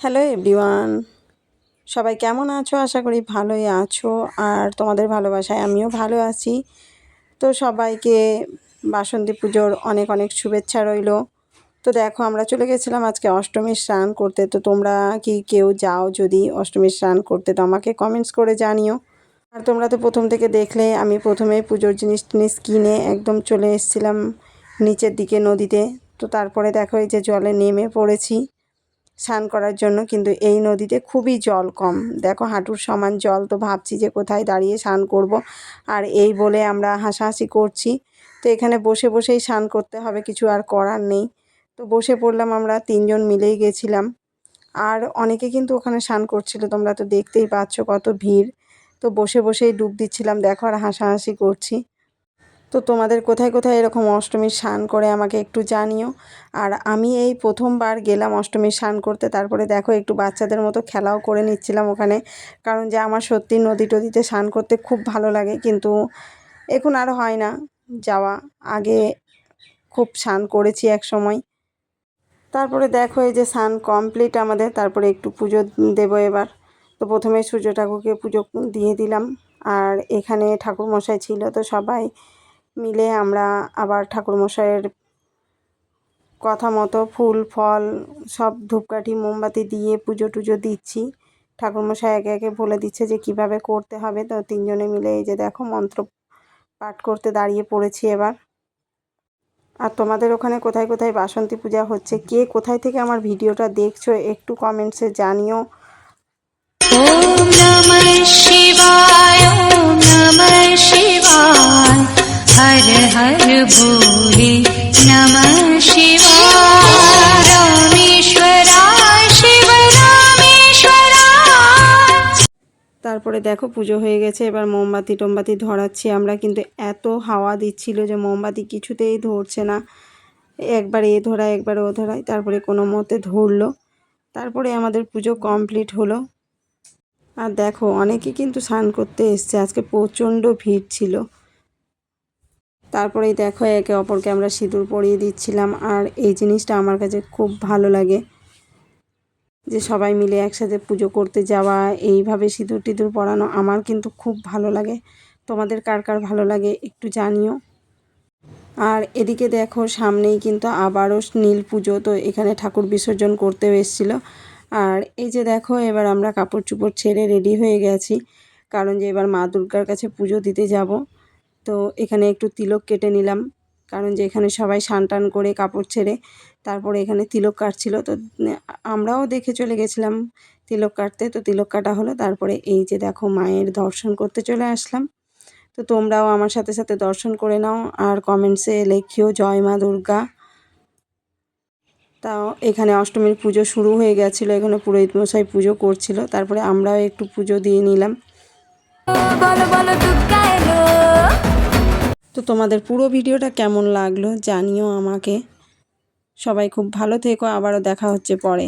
Hello everyone, সবাই কেমন আছো? আশা করি ভালোই আছো। আর তোমাদের ভালোবাসায় আমিও ভালো আছি। তো সবাইকে বাসন্তী পুজোর অনেক অনেক শুভেচ্ছা রইল। তো দেখো, আমরা চলে গেছিলাম আজকে অষ্টমীর স্নান করতে। তো তোমরা কি কেউ যাও যদি অষ্টমীর স্নান করতে, তো আমাকে কমেন্টস করে জানিও। আর তোমরা তো প্রথম থেকে দেখলে, আমি প্রথমে পুজোর জিনিস টিনিস কিনে একদম চলে এসেছিলাম নিচের দিকে নদীতে। তো তারপরে দেখো এই যে জলে নেমে পড়েছি। স্নান করার জন্য, কিন্তু এই নদীতে খুবই জল কম। দেখো হাঁটুর সমান জল, তো ভাবছি যে কোথায় দাঁড়িয়ে স্নান করব। আর এই বলে আমরা হাসাহাসি করছি। তো এখানে বসে বসেই স্নান করতে হবে, কিছু আর করার নেই। তো বসে পড়লাম আমরা তিনজন মিলেই গেছিলাম। আর অনেকে কিন্তু ওখানে স্নান করছিল, তোমরা তো দেখতেই পাচ্ছ কত ভিড়। তো বসে বসেই ডুব দিচ্ছিলাম, দেখো আর হাসাহাসি করছি। তো তোমাদের কোথায় কোথায় এরকম অষ্টমীর স্নান করে আমাকে একটু জানিও। আর আমি এই প্রথমবার গেলাম অষ্টমীর স্নান করতে, তারপরে দেখো একটু বাচ্চাদের মতো খেলাও করে নিচ্ছিলাম ওখানে। কারণ যে আমার সত্যি নদী টদিতে স্নান করতে খুব ভালো লাগে, কিন্তু এখন আর হয় না যাওয়া। আগে খুব স্নান করেছি এক সময়। তারপরে দেখো এই যে স্নান কমপ্লিট আমাদের, তারপরে একটু পুজো দেবো এবার। তো প্রথমে সূর্য ঠাকুরকে পুজো দিয়ে দিলাম। আর এখানে ঠাকুর মশাই ছিল তো সবাই মিলে আমরা আবার ঠাকুরমশাইয়ের কথা মতো ফুল, ফল, সব ধূপকাঠি, মোমবাতি দিয়ে পুজো টুজো দিচ্ছি। ঠাকুরমশাই একে একে বলে দিচ্ছে যে কীভাবে করতে হবে। তো তিনজনে মিলে এই যে দেখো মন্ত্র পাঠ করতে দাঁড়িয়ে পড়েছি এবার। আর তোমাদের ওখানে কোথায় কোথায় বাসন্তী পূজা হচ্ছে? কে কোথায় থেকে আমার ভিডিওটা দেখছ একটু কমেন্টসে জানিও। শিবায় শিব हर हर भोले नमः शिवाय रामेश्वराय शिव रामेश्वराय তারপরে দেখো পুজো হয়ে গেছে এবার মোমবাতি টোমবাতি ধরাচ্ছি আমরা কিন্তু এত হাওয়া দিচ্ছিল যে মোমবাতি কিছুতেই ধরছে না একবার এ ধরায় একবার ও ধরায় তারপরে কোনো মতে ধরলো তারপরে আমাদের পুজো কমপ্লিট হলো আর দেখো অনেকে কিন্তু স্নান করতে এসছে আজকে প্রচণ্ড ভিড় ছিল তারপরেই দেখো একে অপরকে আমরা সিঁদুর পরিয়ে দিচ্ছিলাম আর এই জিনিসটা আমার কাছে খুব ভালো লাগে যে সবাই মিলে একসাথে পুজো করতে যাওয়া, এইভাবে সিঁদুর টিঁদুর পরানো আমার কিন্তু খুব ভালো লাগে। তোমাদের কার কার ভালো লাগে একটু জানিও। আর এদিকে দেখো সামনেই কিন্তু আবারও নীল পুজো, তো এখানে ঠাকুর বিসর্জন করতেও এসেছিল। আর এই যে দেখো এবার আমরা কাপড় চুপড় ছেড়ে রেডি হয়ে গেছি, কারণ যে এবার মা দুর্গার কাছে পুজো দিতে যাব। তো এখানে একটু তিলক কেটে নিলাম। কারণ যে এখানে সবাই সান টান করে কাপড় ছেড়ে তারপরে এখানে তিলক কাটছিল। তো আমরাও দেখে চলে গেছিলাম তিলক কাটতে। তো তিলক কাটা হলো। তারপরে এই যে দেখো মায়ের দর্শন করতে চলে আসলাম। তো তোমরাও আমার সাথে সাথে দর্শন করে নাও আর কমেন্টসে লেখিও, জয় মা দুর্গা। তাও এখানে অষ্টমীর পুজো শুরু হয়ে গেছিল। এখানে পুরোহিত মশাই পুজো করছিল। তারপরে আমরাও একটু পুজো দিয়ে নিলাম। বলো বলো, দুর্গা তো তোমাদের পুরো ভিডিওটা কেমন লাগল জানিও আমাকে। সবাই খুব ভালো থেকো, আবারও দেখা হচ্ছে পরে।